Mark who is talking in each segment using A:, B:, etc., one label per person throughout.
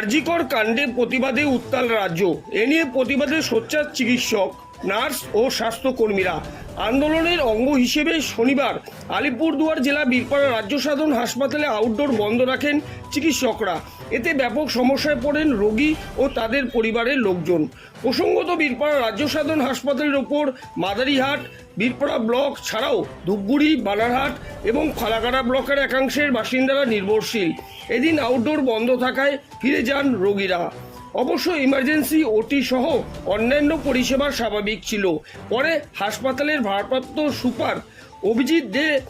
A: আরজিকর কাণ্ডে প্রতিবাদে উত্তাল রাজ্য। এ নিয়ে প্রতিবাদে সোচ্চার চিকিৎসক নার্স ও স্বাস্থ্যকর্মীরা। আন্দোলনের অঙ্গ হিসেবে শনিবার আলিপুরদুয়ার জেলা বীরপাড়া রাজ্য সাধারণ হাসপাতালে আউটডোর বন্ধ রাখেন চিকিৎসকরা। এতে ব্যাপক সমস্যায় পড়েন রোগী ও তাদের পরিবারের লোকজন। প্রসঙ্গত বীরপাড়া রাজ্য সাধারণ হাসপাতালের ওপর মাদারিহাট, বীরপাড়া ব্লক ছাড়াও ধূপগুড়ি বানারহাট এবং ফালাকাটা ব্লকের একাংশের বাসিন্দারা নির্ভরশীল। এদিন আউটডোর বন্ধ থাকায় ফিরে যান রোগীরা। অবশ্য ইমার্জেন্সি ওটি সহ অন্যান্য পরিষেবা স্বাভাবিক ছিল। পরে হাসপাতালের ভারপ্রাপ্ত সুপার অভিজিৎ দে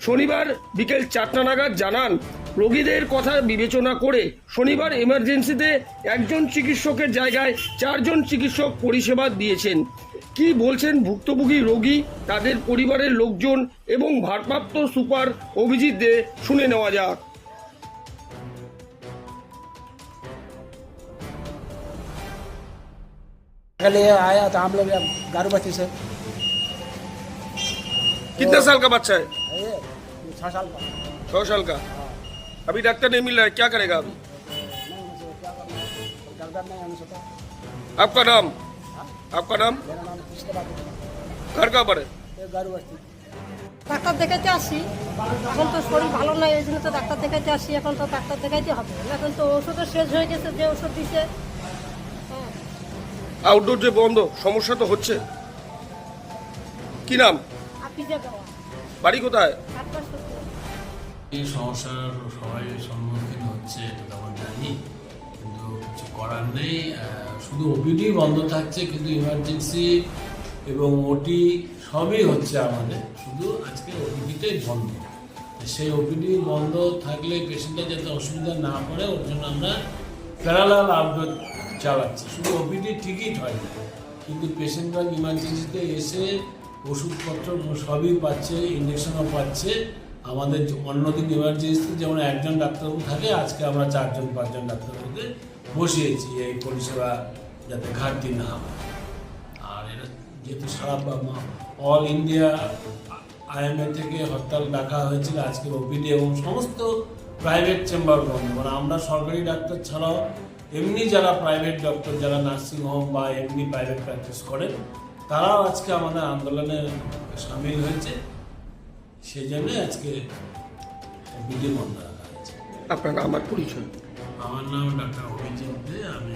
A: শনিবার বিকেল চারটা নাগাদ জানান, রোগীদের কথা বিবেচনা করে শনিবার এমার্জেন্সিতে একজন চিকিৎসকের জায়গায় চারজন চিকিৎসক পরিষেবা দিয়েছেন। কি বলছেন ভুক্তভোগী রোগী, তাদের পরিবারের লোকজন এবং ভারপ্রাপ্ত সুপার অভিজিৎ দে? শুনে নেওয়া যাক।
B: कल ये आया था हम लोग यहाँ गारूबस्ती से
A: कितने साल का बच्चा है
B: ये छः साल का
A: छः साल का अभी डॉक्टर नहीं मिल रहा है क्या करेगा अभी
B: नहीं मुझे क्या करना है डॉक्टर नहीं हमसे तो
A: आपका नाम आपका नाम
B: मेरा नाम किसके बात
A: घर का पर है
B: ये गारूबस्ती
C: ডাক্তার দেখাইতে আসি এখন তো শরীর ভালো নাই এই জন্য তো ডাক্তার দেখাইতে আসি এখন তো ডাক্তার দেখাইতে হবে এখন তো ওষুধও শেষ হয়ে গেছে যে ওষুধ দিছে হ্যাঁ
A: আউটডোর যে বন্ধ, সমস্যা তো হচ্ছে। কি নাম? বাড়ি কোথায়?
D: এই সমস্যার সবাই সম্মুখীন হচ্ছে, এটা জানি। কিন্তু কিছু করার নেই। শুধু ওপিডি বন্ধ থাকছে, কিন্তু ইমার্জেন্সি এবং ওটি সবই হচ্ছে আমাদের। শুধু আজকে ওপিডিটাই বন্ধ। সেই ওপিডি বন্ধ থাকলে পেশেন্টের যাতে অসুবিধা না পড়ে, ওর জন্য আমরা প্যারালাল আপডেট চালাচ্ছি। শুধু ওপিডি টিকিট হয় না কিন্তু পেশেন্টরা ইমার্জেন্সিতে এসে ওষুধপত্র সবই পাচ্ছে ইঞ্জেকশনও পাচ্ছে। আমাদের অন্যদিন ইমার্জেন্সিতে যেমন একজন ডাক্তারবাবু থাকে, আজকে আমরা চারজন, পাঁচজন ডাক্তারবাবুকে বসিয়েছি এই পরিষেবা যাতে ঘাটতি না হয়। আর এটা যেহেতু সারা অল ইন্ডিয়া আইএমএ থেকে হরতাল ডাকা হয়েছিল, আজকে ওপিডি এবং সমস্ত প্রাইভেট চেম্বার বন্ধ। মানে আমরা সরকারি ডাক্তার ছাড়াও এমনি যারা প্রাইভেট ডক্টর যারা নার্সিং হোম বা এমনি প্রাইভেট প্র্যাকটিস করেন তারাও আজকে আমাদের আন্দোলনে সামিল হয়েছে। সেই জন্যে আজকে ওপিডি বন্ধ রাখা হয়েছে।
A: আপনার আমার পরিচয়?
D: আমার নাম ডাক্তার অভিজিৎ দে আমি